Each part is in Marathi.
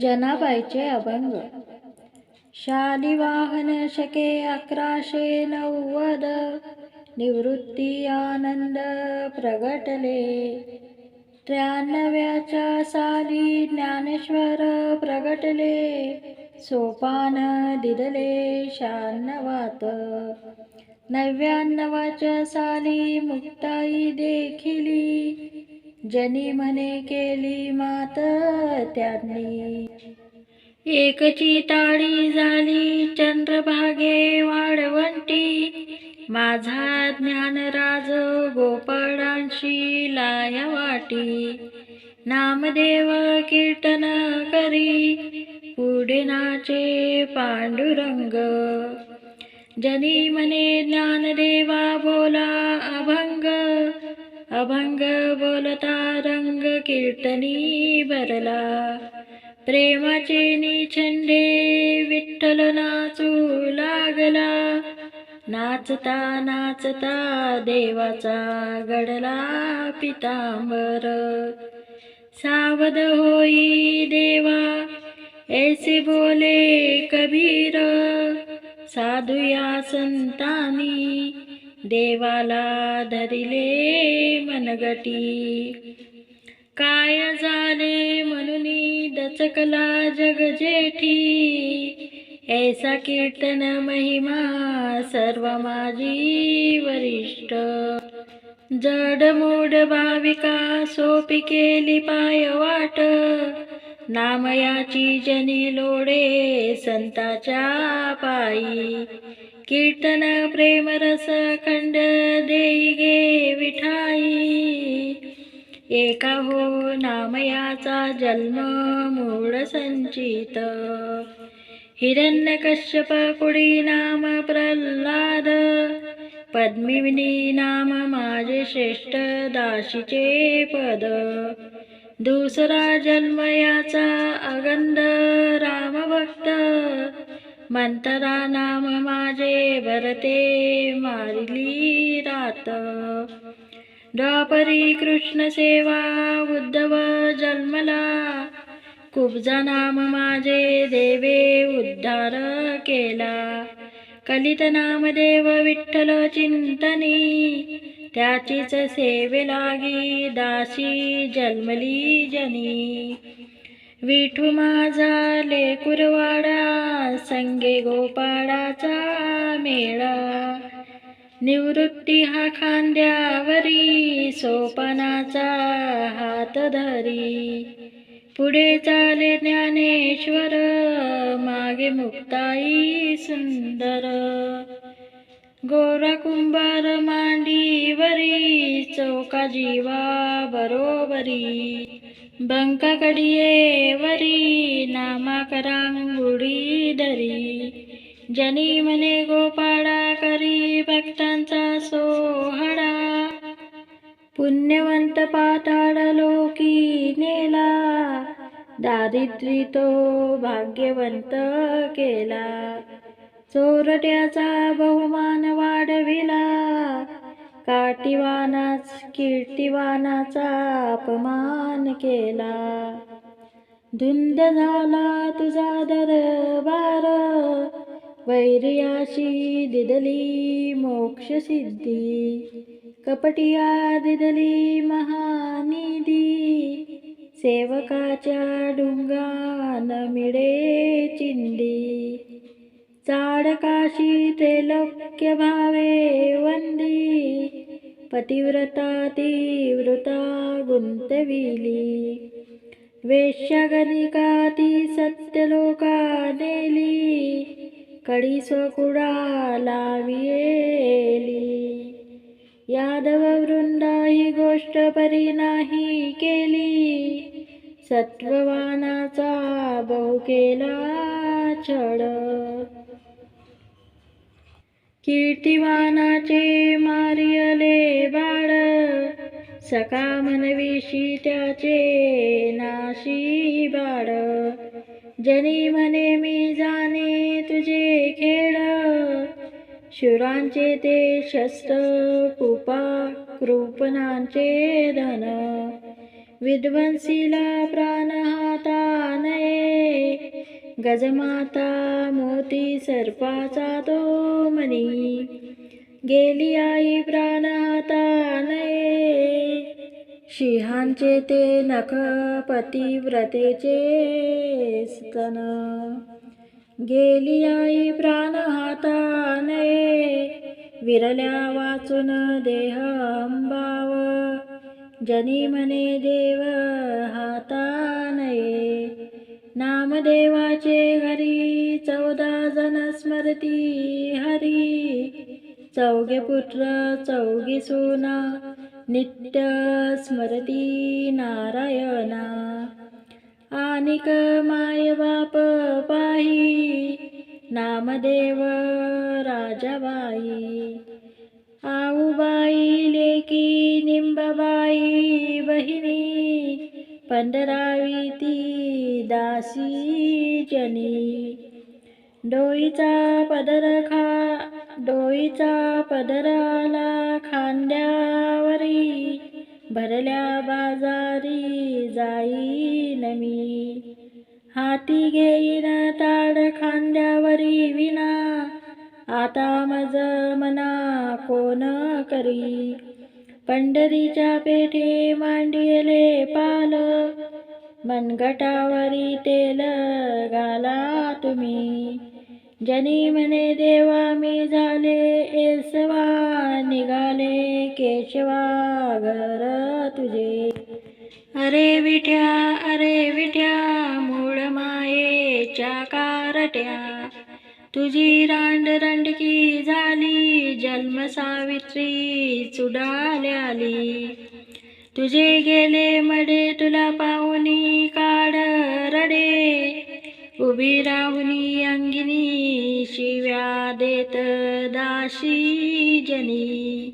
जनाबाईचे अभंग. शालिवाहन शके अकराशे नव्वद. निवृत्ती आनंद प्रगटले. त्र्याण्णव्याच्या साली ज्ञानेश्वर प्रगटले. सोपान दिदले शान्नवात नव्याण्णवाच्या साली मुक्ताई देखिली. जनी म्हणे केली मात त्यांनी एकची ताळी झाली चंद्रभागे वाढवंटी माझा ज्ञानराज गोपाळांशी लाया वाटी. नामदेव कीर्तन करी पुढे नाचे पांडुरंग. जनी म्हणे ज्ञानदेवा बोला अभंग अभंग बोलता रंग कीर्तनी भरला प्रेमाचे निछंडे विठ्ठल नाचू लागला. नाचता नाचता देवाचा गडला पितांबर. सावध होई देवा ऐसे बोले कबीर. साधू या संतानी देवाला धरिले मनगटी काय झाले म्हणून दचकला जग जेठी ऐसा कीर्तन महिमा सर्व माझी वरिष्ठ. जडमोड भाविका सोपी केली पाय वाट. नामयाची जनी लोडे संताच्या पायी. कीर्तन प्रेमरस खंड देई गे विठाई एका हो नामयाचा जन्म मूळ संचित हिरण्यकश्यप पुढी नाम प्रल्हाद पद्मिनी नाम माझे श्रेष्ठ दाशीचे पद दुसरा जन्म याचा अगंध रामभक्त मंतरा नाम माझे भरते मारिली रात। द्वापरी कृष्ण सेवा उद्धव जन्मला। कुब्जा नाम माझे देवे उद्धार केला। कलित नामदेव विठ्ठल चिंतनी। त्याचीच सेवे लागी दासी जन्मली जनी। विठू माझा लेकुरवाडा संगे गोपाळाचा मेळा. निवृत्ती हा खांद्यावरी सोपानाचा हात धरी. पुढे चाले ज्ञानेश्वर मागे मुक्ताई सुंदर. गोरा कुंभार मांडीवरी चौका जीवा बरोबरी. बंका वरी नामा करांगुडी धरी. जनी मने गोपाळा करी भक्तांचा सोहळा. पुण्यवंत पाताळ लोकी नेला. दारिद्री तो भाग्यवंत केला. चोरट्याचा बहुमान वाढविला. काटिवानाच कीर्तिवानाचा अपमान केला. धुंद झाला तुझा दरबार वैर्याशी दिदली मोक्ष सिद्धी. कपटिया दिदली महानिधी सेवकाच्या डुंगान मिळे चिंदी चाडकाशी त्रैलोक्य भावे पतिव्रता तीव्रता गुंतविली. वेश्यागणिका ती सत्यलोका नेली. कडी स्वकुडा लावियेली. यादव वृंदा ही गोष्ट परी नाही केली. सत्ववानाचा बहु केला छळ. कीर्तिवानाचे मारियले बाळ सका मनविशी त्याचे नाशी बाळ. जनी म्हणे मी जाणे तुझे खेळ. शुरांचे ते शस्त्र कुपा कृपणांचे धन. विध्वंसीला प्राण हाता नये गजमाता मोती सर्पाचा तो मनी. गेली आई प्राणाता नये. सिंहांचे ते नख पतिव्रतेचे स्तन. गेली आई प्राण हाताने विरल्या वाचून देह अंबाव. जनी मने देव हाताने नामदेवाचे घरी चौदा जण स्मरती हरी. चौघे पुत्र चौघी सुना नित्य स्मरती नारायणा. आनिक माय बाप पाही नामदेव राजाबाई. आऊबाई लेकी निंबाबाई बहिणी पंधरावी ती दासी जनी. डोईचा पदर खा डोईचा पदराला खांद्यावरी भरल्या बाजारी जाईन मी. हाती घेईन ताड खांद्यावरी विना आता मज मना कोण करी? पंढरीच्या पेठे मांडिले पाल. मनगटावरी तेल घाला तुम्ही. जनी म्हणे देवा मी झाले एसवा. निघाले केशवा घर तुझे. अरे विठ्या अरे विठ्या मूळ मायेच्या कारट्या. तुझी रांड रंडकी झाली जन्म सावित्री चुडाल्याली तुझे गेले मडे तुला पाहुनी काढ रडे. उभी राहुनी अंगिनी शिव्या देत दाशी जनी.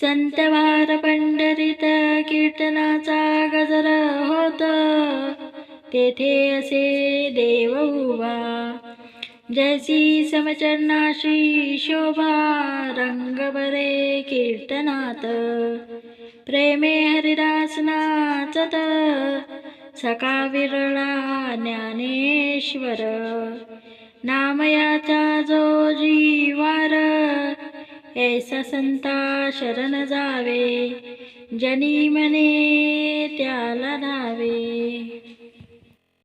संतवार पंढरीत कीर्तनाचा गजर होत तेथे असे देव जैसी समचरणाशी शोभा रंग बरे कीर्तनात. प्रेमे हरिदास नाचत सका विरळा ज्ञानेश्वर. नामयाचा जो जीवार ऐसा संता शरण जावे जनी मने त्याला धावे